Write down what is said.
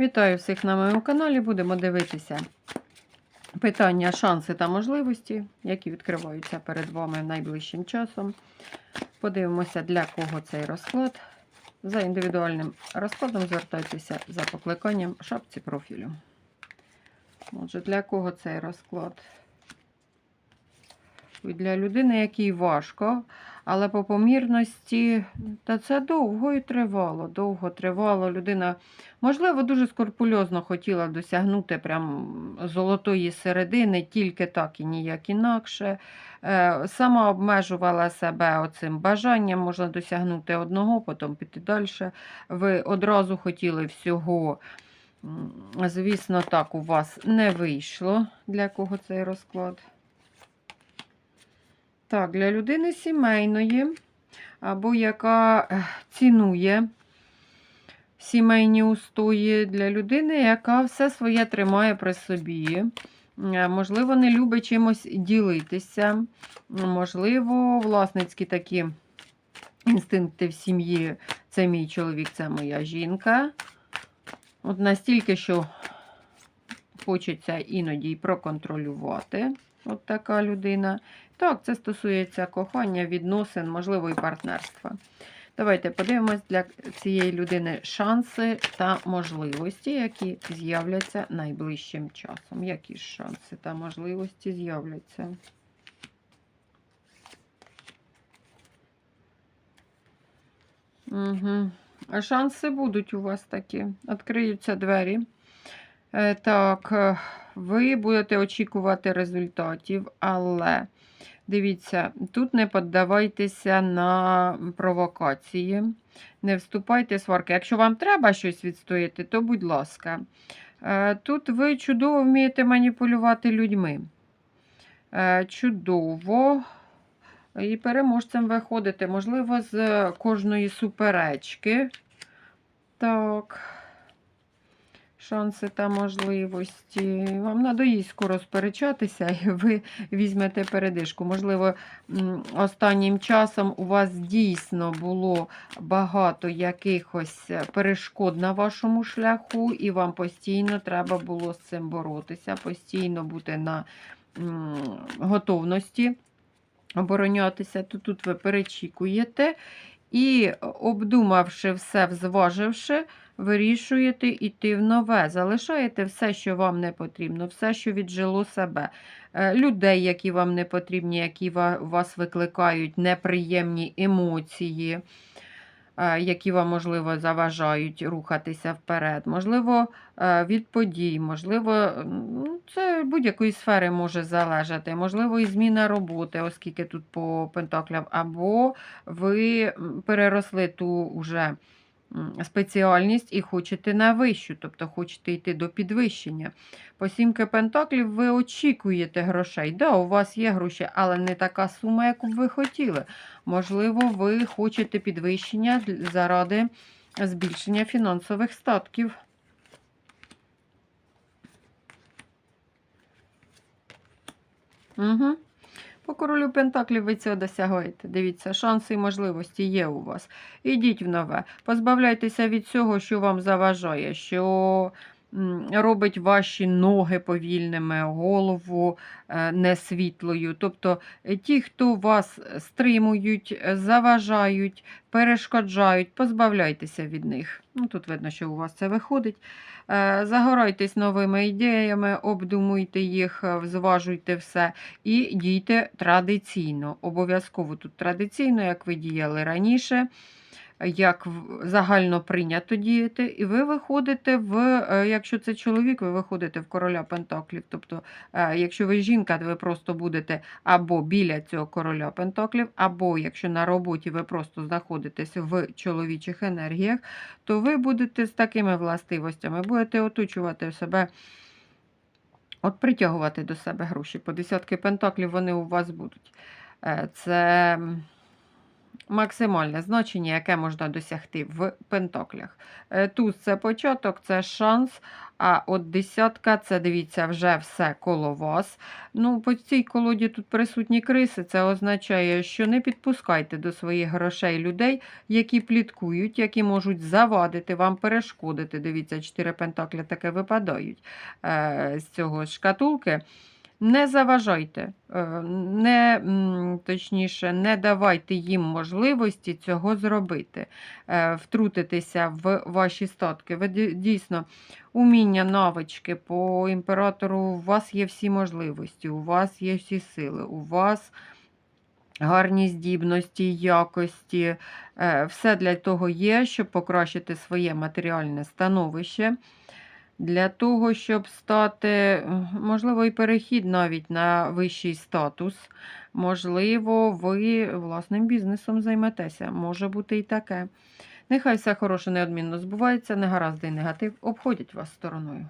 Вітаю всіх на моєму каналі. Будемо дивитися питання, шанси та можливості, які відкриваються перед вами найближчим часом. Подивимося, для кого цей розклад. За індивідуальним розкладом звертайтеся за покликанням в шапці профілю. Отже, для кого цей розклад? Для людини, якій важко, але по помірності, та це довго і тривало. Довго тривало. Людина, можливо, дуже скрупульозно хотіла досягнути прям золотої середини, тільки так і ніяк інакше. Е, Сама обмежувала себе оцим бажанням, можна досягнути одного, потім піти далі. Ви одразу хотіли всього. Звісно, так у вас не вийшло, для кого цей розклад. Так, для людини сімейної, або яка цінує сімейні устої, для людини, яка все своє тримає при собі. Е, Можливо, не любить чимось ділитися. Можливо, власницькі такі інстинкти в сім'ї це мій чоловік, це моя жінка. От настільки, що хочеться іноді й проконтролювати. От така людина. Так, це стосується кохання, відносин, можливо, і партнерства. Давайте подивимось для цієї людини шанси та можливості, які з'являться найближчим часом. Які шанси та можливості з'являться? Угу. Шанси будуть у вас такі. Відкриються двері. Е, Так, е, ви будете очікувати результатів, але дивіться, тут не піддавайтеся на провокації, не вступайте в сварки. Якщо вам треба щось відстояти, то будь ласка. Е, Тут ви чудово вмієте маніпулювати людьми. Чудово. І переможцем виходите, можливо, з кожної суперечки. Так. Шанси та можливості. Вам надоїсть скоро сперечатися, і ви візьмете передишку. Можливо, останнім часом у вас дійсно було багато якихось перешкод на вашому шляху, і вам постійно треба було з цим боротися, постійно бути на готовності оборонятися. То тут ви перечікуєте. І, обдумавши все, зваживши, вирішуєте йти в нове. Залишаєте все, що вам не потрібно, все, що віджило себе. Е, Людей, які вам не потрібні, які ва- вас викликають неприємні емоції, е, які вам, можливо, заважають рухатися вперед. Можливо, е, від подій, можливо, ну, це будь-якої сфери може залежати. Можливо, і зміна роботи, оскільки тут по пентаклям, або ви переросли ту уже спеціальність і хочете на вищу, тобто хочете йти до підвищення. По сімки пентаклів ви очікуєте грошей. Да, у вас є гроші, але не така сума, яку б ви хотіли. Можливо, ви хочете підвищення заради збільшення фінансових статків. Угу. По королю Пентаклів ви цього досягаєте. Дивіться, шанси і можливості є у вас. Ідіть в нове. Позбавляйтеся від цього, що вам заважає, що робить ваші ноги повільними, голову е, несвітлою. Тобто е, ті, хто вас стримують, е, заважають, перешкоджають, позбавляйтеся від них. Ну, Тут видно, що у вас це виходить. Загорайтесь новими ідеями, обдумуйте їх, зважуйте все і дійте традиційно. Обов'язково тут традиційно, як ви діяли раніше, як загально прийнято діяти, і ви виходите в, е, якщо це чоловік, ви виходите в короля Пентаклів. Тобто, е, якщо ви жінка, то ви просто будете або біля цього короля Пентаклів, або якщо на роботі ви просто знаходитесь в чоловічих енергіях, то ви будете з такими властивостями, будете оточувати себе. От притягувати до себе гроші. По десятки пентаклів вони у вас будуть. Е, Це максимальне значення, яке можна досягти в пентаклях. Е, Туз це початок, це шанс. А от десятка це дивіться вже все коло вас. Ну, по цій колоді тут присутні криси. Це означає, що не підпускайте до своїх грошей людей, які пліткують, які можуть завадити вам, перешкодити. Дивіться, чотири пентакля таке випадають е, з цього шкатулки. Не заважайте, е, не, точніше, не давайте їм можливості цього зробити, е, втрутитися в ваші статки. Ви дійсно уміння, навички по імператору, у вас є всі можливості, у вас є всі сили, у вас гарні здібності, якості. Е, Все для того є, щоб покращити своє матеріальне становище. Для того, щоб стати, можливо, і перехід навіть на вищий статус. Можливо, ви власним бізнесом займетеся. Може бути і таке. Нехай все хороше неодмінно збувається, негаразди і негатив обходять вас стороною.